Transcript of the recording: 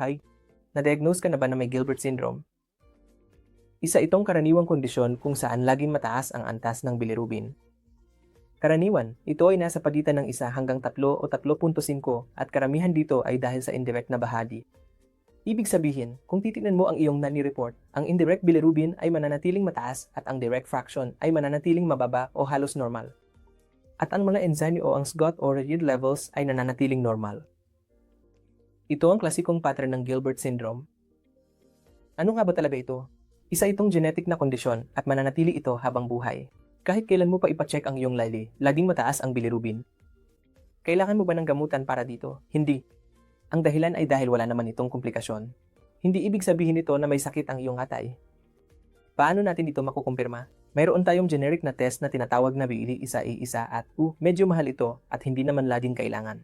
Hi, na-diagnose ka na ba na may Gilbert syndrome? Isa itong karaniwang kondisyon kung saan laging mataas ang antas ng bilirubin. Karaniwan, ito ay nasa pagitan ng isa hanggang 3 o 3.5 at karamihan dito ay dahil sa indirect na bahagi. Ibig sabihin, kung titignan mo ang iyong nani-report, ang indirect bilirubin ay mananatiling mataas at ang direct fraction ay mananatiling mababa o halos normal. At ang mga enzyme o ang SGOT o read levels ay nananatiling normal. Ito ang klasikong pattern ng Gilbert syndrome. Ano nga ba talaga ito? Isa itong genetic na kondisyon at mananatili ito habang buhay. Kahit kailan mo pa ipacheck ang iyong lali, laging mataas ang bilirubin. Kailangan mo ba ng gamutan para dito? Hindi. Ang dahilan ay dahil wala naman itong komplikasyon. Hindi ibig sabihin nito na may sakit ang iyong atay. Paano natin ito makukumpirma? Mayroon tayong generic na test na tinatawag na BILI isa-isa at uh, medyo mahal ito at hindi naman laging kailangan.